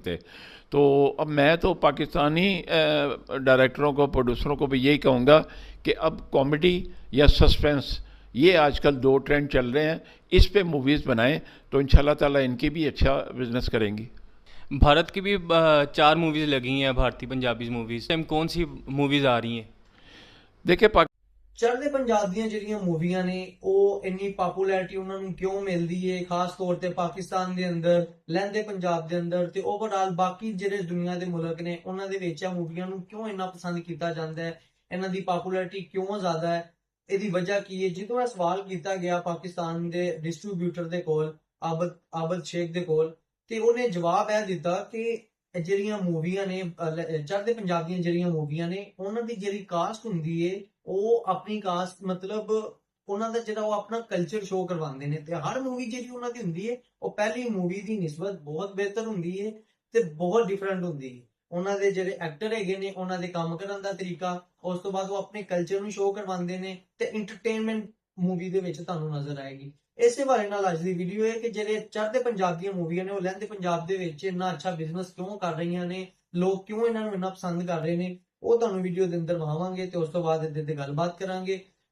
سکتے۔ تو اب میں تو پاکستانی ڈائریکٹروں کو پروڈیوسروں کو بھی یہی کہوں گا کہ اب کامیڈی یا سسپنس یہ آج کل دو ٹرینڈ چل رہے ہیں۔ اس پہ موویز بنائیں تو ان شاء اللہ تعالیٰ ان کی بھی اچھا بزنس کریں گی۔ بھارت کی بھی چار موویز لگی ہیں بھارتی پنجابی موویز۔ ٹائم کون سی موویز آ رہی ہیں؟ دیکھیں ਚੜ੍ਹਦੇ ਪੰਜਾਬ ਦੀਆਂ ਜਿਹੜੀਆਂ ਮੂਵੀਆਂ ਨੇ ਉਹ ਇੰਨੀ ਪਪੂਲੈਰਿਟੀ ਉਹਨਾਂ ਨੂੰ ਕਿਉਂ ਮਿਲਦੀ ਏ? ਖਾਸ ਤੌਰ ਤੇ ਪਾਕਿਸਤਾਨ ਦੇ ਅੰਦਰ ਲਹਿੰਦੇ ਪੰਜਾਬ ਦੇ ਅੰਦਰ ਤੇ ਓਵਰਆਲ ਬਾਕੀ ਜਿਹੜੇ ਦੁਨੀਆ ਦੇ ਮੁਲਕ ਨੇ ਉਹਨਾਂ ਦੇ ਵਿੱਚ ਇਹ ਮੂਵੀਆਂ ਨੂੰ ਕਿਉਂ ਇੰਨਾ ਪਸੰਦ ਕੀਤਾ ਜਾਂਦਾ ਹੈ? ਇਹਨਾਂ ਦੀ ਪਪੂਲੈਰਿਟੀ ਕਿਉਂ ਜ਼ਿਆਦਾ ਹੈ? ਇਹਦੀ ਵਜ੍ਹਾ ਕੀ ਹੈ ਜਦੋਂ ਇਹ ਸਵਾਲ ਕੀਤਾ ਗਿਆ ਪਾਕਿਸਤਾਨ ਦੇ ਡਿਸਟ੍ਰੀਬਿਊਟਰ ਦੇ ਕੋਲ ਆਬਦ ਆਬਦ ਸ਼ੇਖ ਦੇ ਕੋਲ ਤੇ ਉਹਨੇ ਜਵਾਬ ਇਹ ਦਿੱਤਾ ਕਿ ਜਿਹੜੀਆਂ ਮੂਵੀਆਂ ਨੇ ਅਹ, ਚੜ੍ਹਦੇ ਪੰਜਾਬ ਦੀਆਂ ਜਿਹੜੀਆਂ ਮੂਵੀਆਂ ਨੇ ਉਹਨਾਂ ਦੀ ਜਿਹੜੀ ਕਾਸਟ ਹੁੰਦੀ ਏ ਉਹ ਆਪਣੀ ਕਾਸਟ ਮਤਲਬ ਉਹਨਾਂ ਦਾ ਜਿਹੜਾ ਉਹ ਆਪਣਾ ਕਲਚਰ ਸ਼ੋਅ ਕਰਵਾਉਂਦੇ ਨੇ ਤੇ ਹਰ ਮੂਵੀ ਜਿਹੜੀ ਉਹਨਾਂ ਦੀ ਹੁੰਦੀ ਹੈ, ਉਹ ਪਹਿਲੀ ਮੂਵੀ ਦੀ ਨਿਸਬਤ ਬਹੁਤ ਬਿਹਤਰ ਹੁੰਦੀ ਹੈ ਤੇ ਬਹੁਤ ਡਿਫਰੈਂਟ ਹੁੰਦੀ ਹੈ। ਉਹਨਾਂ ਦੇ ਜਿਹੜੇ ਐਕਟਰ ਹੈਗੇ ਨੇ, ਉਹਨਾਂ ਦੇ ਕੰਮ ਕਰਨ ਦਾ ਤਰੀਕਾ, ਉਸ ਤੋਂ ਬਾਅਦ ਉਹ ਆਪਣੇ ਕਲਚਰ ਨੂੰ ਸ਼ੋਅ ਕਰਵਾਉਂਦੇ ਨੇ ਤੇ ਐਂਟਰਟੇਨਮੈਂਟ ਮੂਵੀ ਦੇ ਵਿੱਚ ਤੁਹਾਨੂੰ ਨਜ਼ਰ ਆਏਗੀ। ਇਸੇ ਬਾਰੇ ਨਾਲ ਅੱਜ ਦੀ ਵੀਡੀਓ ਹੈ ਕਿ ਜਿਹੜੇ ਚੜ੍ਹਦੇ ਪੰਜਾਬ ਦੀਆਂ ਮੂਵੀਆਂ ਨੇ, ਉਹ ਲਹਿੰਦੇ ਪੰਜਾਬ ਦੇ ਵਿੱਚ ਇੰਨਾ ਅੱਛਾ ਬਿਜ਼ਨਸ ਕਿਉਂ ਕਰ ਰਹੀਆਂ ਨੇ, ਲੋਕ ਕਿਉਂ ਇਹਨਾਂ ਨੂੰ ਇੰਨਾ ਪਸੰਦ ਕਰ ਰਹੇ ਨੇ ਉਹ ਤੁਹਾਨੂੰ ویڈیو ਦੇ ਅੰਦਰ ਵਹਾਵਾਂਗੇ ਤੇ تو اس ਬਾਅਦ ਇਹਦੇ ਤੇ ਗੱਲਬਾਤ ਕਰਾਂਗੇ।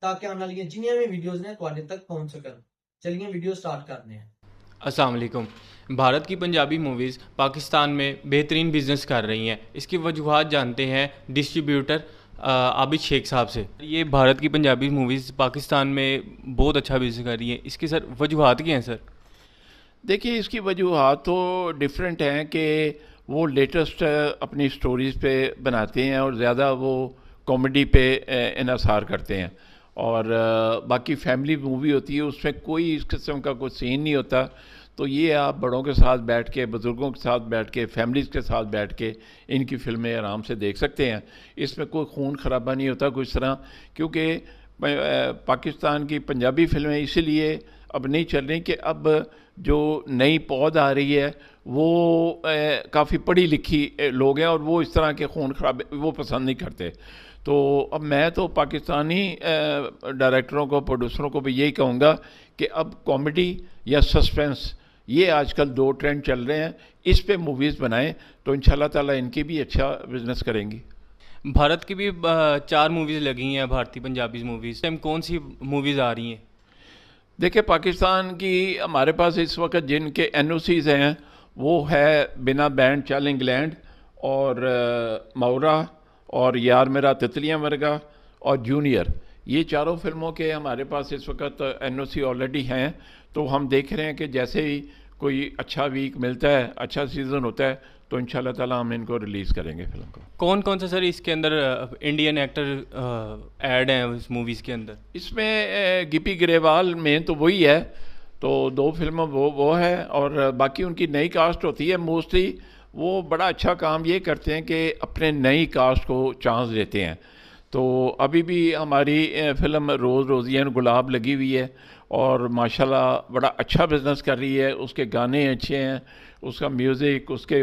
ਤਾਂ ਕਿ ਆਉਣ ਵਾਲੀਆਂ ਜਿੰਨੀਆਂ ਵੀ ਵੀਡੀਓਜ਼ ਨੇ ਤੁਹਾਡੇ ਤੱਕ ਪਹੁੰਚ ਸਕਣ। ਚਲਿਏ کرنے ہیں السلام علیکم بھارت کی پنجابی موویز پاکستان میں بہترین بزنس کر رہی ہیں اس کی وجوہات جانتے ہیں ڈسٹریبیوٹر عابد شیخ صاحب سے یہ بھارت کی پنجابی موویز پاکستان میں بہت اچھا بزنس کر رہی ہیں اس کے سر وجوہات کی ہیں سر دیکھیے، اس کی وجوہات تو ڈیفرنٹ ہیں کہ وہ لیٹسٹ اپنی اسٹوریز پہ بناتے ہیں اور زیادہ وہ کامیڈی پہ انحصار کرتے ہیں۔ اور باقی فیملی مووی ہوتی ہے، اس میں کوئی اس قسم کا کوئی سین نہیں ہوتا۔ تو یہ آپ بڑوں کے ساتھ بیٹھ کے، بزرگوں کے ساتھ بیٹھ کے فیملیز کے ساتھ بیٹھ کے ان کی فلمیں آرام سے دیکھ سکتے ہیں۔ اس میں کوئی خون خرابہ نہیں ہوتا کچھ طرح، کیونکہ پاکستان کی پنجابی فلمیں اسی لیے اب نہیں چل رہی کہ اب جو نئی پود آ رہی ہے، وہ کافی پڑھی لکھی لوگ ہیں اور وہ اس طرح کے خون خراب وہ پسند نہیں کرتے۔ تو اب میں تو پاکستانی ڈائریکٹروں کو، پروڈیوسروں کو بھی یہی کہوں گا کہ اب کامیڈی یا سسپنس، یہ آج کل دو ٹرینڈ چل رہے ہیں۔ اس پہ موویز بنائیں تو ان شاء اللہ تعالیٰ ان کی بھی اچھا بزنس کریں گی۔ بھارت کی بھی چار موویز لگی ہیں، بھارتی پنجابی موویز ٹائم کون سی موویز آ رہی ہیں؟ دیکھیں پاکستان کی ہمارے پاس اس وقت جن کے این او سیز ہیں، وہ ہے بنا بینڈ چل انگلینڈ اور مورا اور یار میرا تتلیاں ورگا اور جونیئر. یہ چاروں فلموں کے ہمارے پاس اس وقت این او سی آلریڈی ہیں، تو ہم دیکھ رہے ہیں کہ جیسے ہی کوئی اچھا ویک ملتا ہے اچھا سیزن ہوتا ہے تو ان شاء اللہ تعالیٰ ہم ان کو ریلیز کریں گے فلم کو۔ کون کون سے سر اس کے اندر انڈین ایکٹر ایڈ ہیں اس موویز کے اندر؟ اس میں گپی گریوال میں تو وہی ہے تو دو فلموں وہ وہ ہے اور باقی ان کی نئی کاسٹ ہوتی ہے موسٹلی وہ بڑا اچھا کام یہ کرتے ہیں کہ اپنے نئی کاسٹ کو چانس دیتے ہیں۔ تو ابھی بھی ہماری فلم روز روزین گلاب لگی ہوئی ہے۔ اور ماشاءاللہ بڑا اچھا بزنس کر رہی ہے، اس کے گانے اچھے ہیں، اس کا میوزک اس کے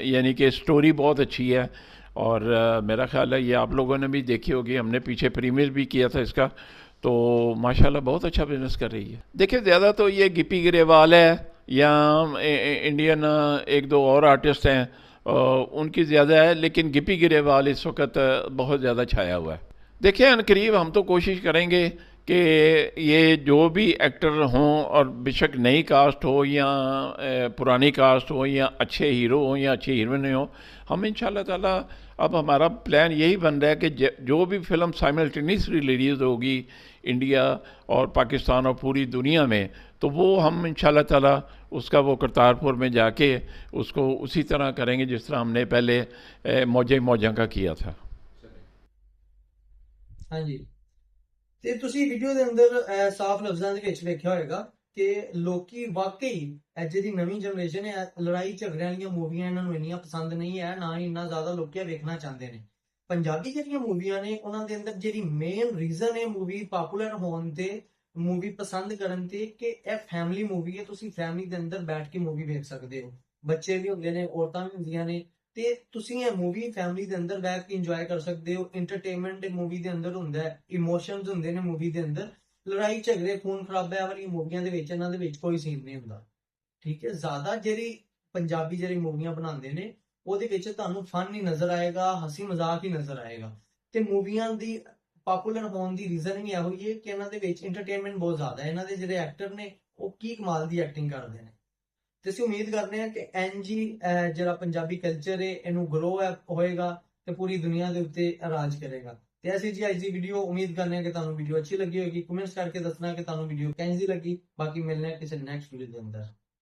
یعنی کہ سٹوری بہت اچھی ہے۔ اور میرا خیال ہے یہ آپ لوگوں نے بھی دیکھی ہوگی، ہم نے پیچھے پریمیئر بھی کیا تھا اس کا۔ تو ماشاءاللہ بہت اچھا بزنس کر رہی ہے۔ دیکھیں زیادہ تو یہ گپی گریوال ہے یا انڈین ایک دو اور آرٹسٹ ہیں ان کی زیادہ ہے، لیکن گپی گریوال اس وقت بہت زیادہ چھایا ہوا ہے۔ دیکھیں ان قریب ہم تو کوشش کریں گے کہ یہ جو بھی ایکٹر ہوں اور بے شک نئی کاسٹ ہو یا پرانی کاسٹ ہو یا اچھے ہیرو ہوں یا اچھی ہیروئنیں ہوں، ہم ان شاء اللہ تعالیٰ اب ہمارا پلان یہی بن رہا ہے کہ جو بھی فلم سائملٹینیس ریلیز ہوگی انڈیا اور پاکستان اور پوری دنیا میں، تو وہ ہم ان شاء اللہ تعالیٰ اس کا وہ کرتارپور میں جا کے اس کو اسی طرح کریں گے جس طرح ہم نے پہلے موجہ موجہ کا کیا تھا۔ ہاں جی۔ ਤੇ ਤੁਸੀਂ ਵੀਡੀਓ ਦੇ ਅੰਦਰ ਸਾਫ਼ ਲਫ਼ਜ਼ਾਂ ਦੇ ਵਿੱਚ ਵੇਖਿਆ ਹੋਵੇਗਾ ਕਿ ਲੋਕੀ ਵਾਕਈ ਅੱਜ ਦੀ ਨਵੀਂ ਜਨਰੇਸ਼ਨ ਹੈ, ਲੜਾਈ ਝਗੜਿਆਂ ਵਾਲੀਆਂ ਮੂਵੀਆਂ ਇਹਨਾਂ ਨੂੰ ਇੰਨੀਆਂ ਪਸੰਦ ਨਹੀਂ ਹੈ, ਨਾ ਹੀ ਇੰਨਾ ਜ਼ਿਆਦਾ ਲੋਕੀ ਵੇਖਣਾ ਚਾਹੁੰਦੇ ਨੇ। ਪੰਜਾਬੀ ਜਿਹੜੀਆਂ ਮੂਵੀਆਂ ਨੇ, ਉਹਨਾਂ ਦੇ ਅੰਦਰ ਜਿਹੜੀ ਮੇਨ ਰੀਜ਼ਨ ਹੈ ਮੂਵੀ ਪਪੂਲਰ ਹੋਣ 'ਤੇ ਮੂਵੀ ਪਸੰਦ ਕਰਨ ਤੇ ਕਿ ਇਹ ਫੈਮਿਲੀ ਮੂਵੀ ਹੈ, ਤੁਸੀਂ ਫੈਮਿਲੀ ਦੇ ਅੰਦਰ ਬੈਠ ਕੇ ਮੂਵੀ ਵੇਖ ਸਕਦੇ ਹੋ। ਬੱਚੇ ਵੀ ਹੁੰਦੇ ਨੇ, ਔਰਤਾਂ ਵੀ ਹੁੰਦੀਆਂ ਨੇ ਤੇ ਤੁਸੀਂ ਇਹ ਮੂਵੀ ਫੈਮਿਲੀ ਦੇ ਅੰਦਰ ਬੈਠ ਕੇ ਇੰਜੋਏ ਕਰ ਸਕਦੇ ਹੋ ਐਂਟਰਟੇਨਮੈਂਟ ਦੇ ਮੂਵੀ ਦੇ ਅੰਦਰ ਹੁੰਦਾ ਹੈ ਇਮੋਸ਼ਨਸ ਹੁੰਦੇ ਨੇ ਮੂਵੀ ਦੇ ਅੰਦਰ, ਲੜਾਈ, ਝਗੜੇ, ਖੂਨ ਖਰਾਬਿਆਂ ਵਾਲੀਆਂ ਮੂਵੀਆਂ ਦੇ ਵਿੱਚ, ਇਹਨਾਂ ਦੇ ਵਿੱਚ ਕੋਈ ਸੀਨ ਨਹੀਂ ਹੁੰਦਾ। ਠੀਕ ਹੈ, ਜ਼ਿਆਦਾ ਜਿਹੜੀ ਪੰਜਾਬੀ ਜਿਹੜੀ ਮੂਵੀਆਂ ਬਣਾਉਂਦੇ ਨੇ, ਉਹਦੇ ਵਿੱਚ ਤੁਹਾਨੂੰ ਫਨ ਹੀ ਨਜ਼ਰ ਆਏਗਾ, ਹਸੀ ਮਜ਼ਾਕ ਹੀ ਨਜ਼ਰ ਆਏਗਾ। ਤੇ ਮੂਵੀਆਂ ਦੀ ਪਪੂਲਰ ਹੋਣ ਦੀ ਰੀਜ਼ਨ ਵੀ ਇਹੋ ਹੀ ਹੈ ਕਿ ਇਹਨਾਂ ਦੇ ਵਿੱਚ ਐਂਟਰਟੇਨਮੈਂਟ ਬਹੁਤ ਜ਼ਿਆਦਾ ਹੈ। ਇਹਨਾਂ ਦੇ ਜਿਹੜੇ ਐਕਟਰ ਨੇ, ਉਹ ਕੀ ਕਮਾਲ ਦੀ ਐਕਟਿੰਗ ਕਰਦੇ ਨੇ। ਤੇ ਅਸੀਂ ਉਮੀਦ ਕਰਦੇ ਹਾਂ ਕਿ ਐਨਜੀ ਜਿਹੜਾ ਪੰਜਾਬੀ ਕਲਚਰ ਹੈ, ਇਹਨੂੰ ਗਰੋ ਹੋਏਗਾ ਤੇ ਪੂਰੀ ਦੁਨੀਆ ਦੇ ਉੱਤੇ ਰਾਜ ਕਰੇਗਾ। ਤੇ ਐਸੀ ਜੀ ਅੱਜ ਦੀ ਵੀਡੀਓ ਉਮੀਦ ਕਰਦੇ ਹਾਂ ਕਿ ਤੁਹਾਨੂੰ ਵੀਡੀਓ ਅੱਛੀ ਲੱਗੀ ਹੋਏਗੀ। ਕਮੈਂਟਸ ਕਰਕੇ ਦੱਸਣਾ ਕਿ ਤੁਹਾਨੂੰ ਵੀਡੀਓ ਕਿੰਝ ਦੀ ਲੱਗੀ। ਬਾਕੀ ਮਿਲਨੇ ਹਾਂ ਕਿਸੇ ਨੈਕਸਟ ਵੀਡੀਓ ਦੇ ਅੰਦਰ।